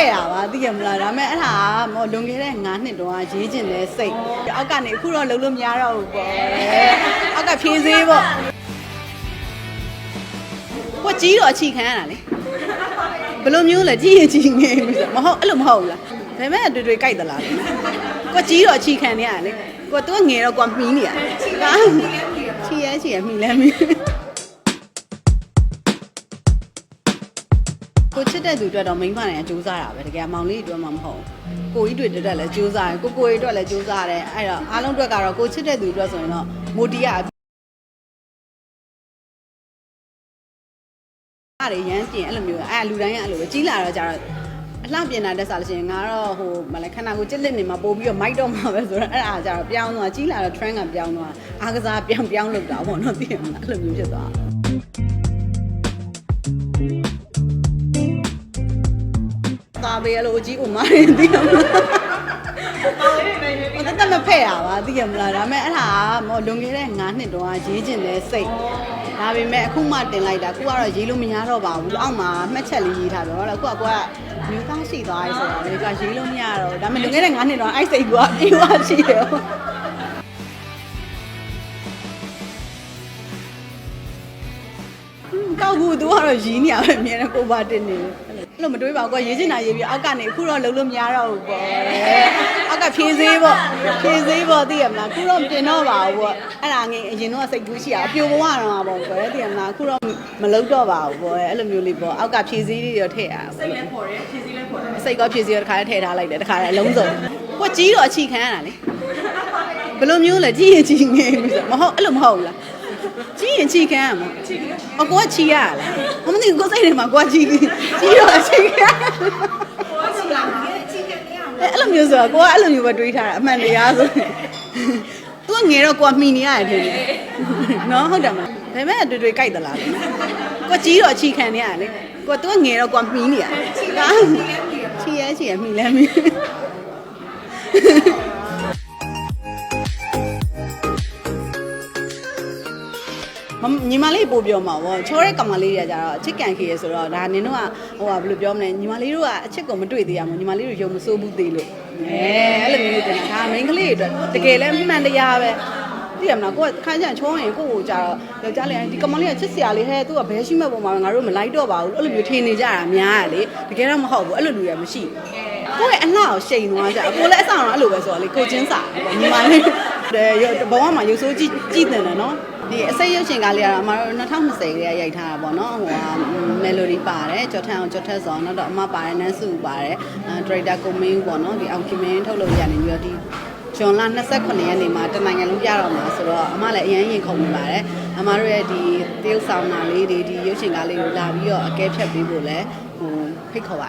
က်ရပါသိရမလားဒါပေမဲ့အဲ့ဒါကမော်လွန်ခဲ့တဲ့9နှစ်တုန်းကရေးကျင်တဲ့စိတ်အောက်ကနေအခုတော့လုံးလို့မရတော့ဘူးပေါ့အောက်ကဖြေးသေးပေါ့ကိုကြီးတော့အချီခံရတာလေဘယ်လိုမျိုးလဲကြီးရင်ကြီးငယ်ပြီဆိုမဟုတ်အဲ့လိုမဟုတ်ဘူးလားဒါပေမဲ့တွေ့တွေ့ကြိုက်သလားကိုကြီးတော့အချီခံနေရတာလေကိုသူကငယ်တော့ကိုမီးနေရတာချီရဲချီရဲမီလဲမီး ကိုချစ်တဲ့သူအတွက်တော့မိန်းမနဲ့ကြိုးစားတာပဲတကယ်မောင်လေးအတွက်မှမဟုတ်ဘူးကိုကြီးတွေတက်တက်လည်းကြိုးစားတယ်ကိုကိုကြီးအတွက်လည်းကြိုးစားတယ်အဲ့တော့အားလုံးအတွက်ကတော့ကိုချစ်တဲ့သူအတွက်ဆိုရင်တော့မိုတီယာအဲ့ဒါရမ်းပြင်အဲ့လိုမျိုးအဲ့လူတိုင်းကအဲ့လိုပဲကြီးလာတော့ကြတော့အလှပြင်တာတက်စားလို့ရှိရင်ငါတော့ဟိုမလဲခန္ဓာကိုယ်ကြက်လက်နေမှာပို့ပြီးတော့မိုက်တော့မှာပဲဆိုတော့အဲ့ဒါကြတော့ပြောင်းသွားကြီးလာတော့ trend ကပြောင်းသွားအားကစားပြောင်းပြောင်းလုပ်တာပေါ့နော်သိရမလားအဲ့လိုမျိုးဖြစ်သွား သွားပေးရလို့အကြီးကိုမားရင်သိရမလားဟိုတက်တက်မဖက်ရပါသိရမလားဒါပေမဲ့အဲ့ဒါကမော်လွန်ခဲ့တဲ့9နှစ်တုန်းကရေးကျင်တဲ့စိတ်ဒါပေမဲ့အခုမှတင်လိုက်တာအခုကတော့ရေးလို့မရတော့ပါဘူးအောက်မှာမှတ်ချက်လေးရေးထားတော့အခုကကိုကမျိုးသားရှိသွားပြီဆိုတော့လေကရေးလို့မရတော့ဒါပေမဲ့လွန်ခဲ့တဲ့9နှစ်တုန်းကအဲ့စိတ်ကပြေဝရှိတယ်ကောက်ဘူးသူကတော့ရင်းနေရပဲအမြဲတမ်းကိုပါတင်နေတယ် အဲ့လိုမတွေးပါဘူးကွာရေးချင်တာရေးပြီးအောက်ကနေအခုတော့လုံးလို့မရတော့ဘူးပေါ့အောက်ကဖြေးသေးပေါ့ဖြေးသေးပေါ့သိရမလားအခုတော့မတင်တော့ပါဘူးပေါ့အဲ့ဒါငယ်အရင်တော့စိတ်ကူးရှိရအပြိုဘဝတော့ပေါ့ကွယ်သိရမလားအခုတော့မလုံးတော့ပါဘူးပေါ့အဲ့လိုမျိုးလေးပေါ့အောက်ကဖြေးသေးလေးတော့ထည့်ရစိတ်လည်းပေါ်တယ်ဖြေးသေးလည်းပေါ်တယ်စိတ်ကဖြေးသေးတော့တစ်ခါတည်းထည့်ထားလိုက်တယ်တစ်ခါတည်းအလုံးစုံကိုကြီးတော့အချီခံရတာလေဘယ်လိုမျိုးလဲကြီးရင်ကြီးငယ်ပြီဆိုမဟုတ်အဲ့လိုမဟုတ်ဘူးလား ကြီးရင်ချီခံရမှာအကိုကချီရလားမမသိဘူးကိုယ်စိတ်ထဲမှာကိုကချီကြီးတော့ချီခံအဲ့လိုမျိုးဆိုတော့ကိုကအဲ့လိုမျိုးပဲတွေးထားတာအမှန်တရားဆိုသူကငယ်တော့ကိုကမှီနေရတယ်ထင်တယ်နော်ဟုတ်တယ်မလားဒါပေမဲ့တွေ့တွေ့ကြိုက်သလားကိုကြီးတော့ချီခံနေရတယ်လေကိုသူကငယ်တော့ကိုကမှီနေရတယ်ချီရဲချီရဲမှီလဲမှီ ညီမလေးပို့ပြောမှာဗောချောတဲ့ကောင်မလေးတွေကကြတော့အချစ်ကန်ခေရဆိုတော့ဒါနင်တို့ကဟိုကဘယ်လိုပြောမလဲညီမလေးတို့ကအချစ်ကိုမတွေ့သေးရမို့ညီမလေးတို့ယုံမစိုးဘူးသေးလို့အဲအဲ့လိုမျိုးတင်တာဒါမိန်းကလေးတွေအတွက်တကယ်လဲမှန်တရားပဲသိရမလားကိုကခန်းချန်ချောရင်ကိုကိုကြတော့ယောက်ျားလေးဒီကောင်မလေးကချစ်စရာလေးဟဲ့သူကဘဲရှိမဲ့ပုံမှာငါတို့မလိုက်တော့ပါဘူးအဲ့လိုမျိုးထင်နေကြတာများရလေတကယ်တော့မဟုတ်ဘူးအဲ့လိုလူရမရှိကိုရဲ့အလှကိုရှိန်သွားကြကိုလည်းအဆောင်တော့အဲ့လိုပဲဆိုတော့လေကိုချင်းစာညီမလေးဘဝမှာရုပ်ဆိုးကြည့်ကြည့်တယ်နော် ဒီအစိတ်ရုပ်ရှင်ကားလေးကတော့အမတို့2020ကရိုက်ထားတာပေါ့နော်ဟိုဟာမယ်လိုဒီပါတယ်ကျော်ထန်အောင်ကျော်ထက်စောနောက်တော့အမပါတယ်နန်းစုပါတယ်အဲဒရိုက်တာကိုမင်းပေါ့နော်ဒီအောင်ခင်မင်းထုတ်လို့ရနေပြီးတော့ဒီဂျွန်လာ29ရက်နေ့မှာတနိုင်ငံလုံးပြတော့မှာဆိုတော့အမလည်းအရင်ရင်ခုန်နေပါတယ်အမတို့ရဲ့ဒီတရုတ်ဆောင်တာလေးတွေဒီရုပ်ရှင်ကားလေးကိုလာပြီးတော့အကဲဖြတ်ပေးဖို့လည်းဟိုဖိတ်ခေါ်ပါ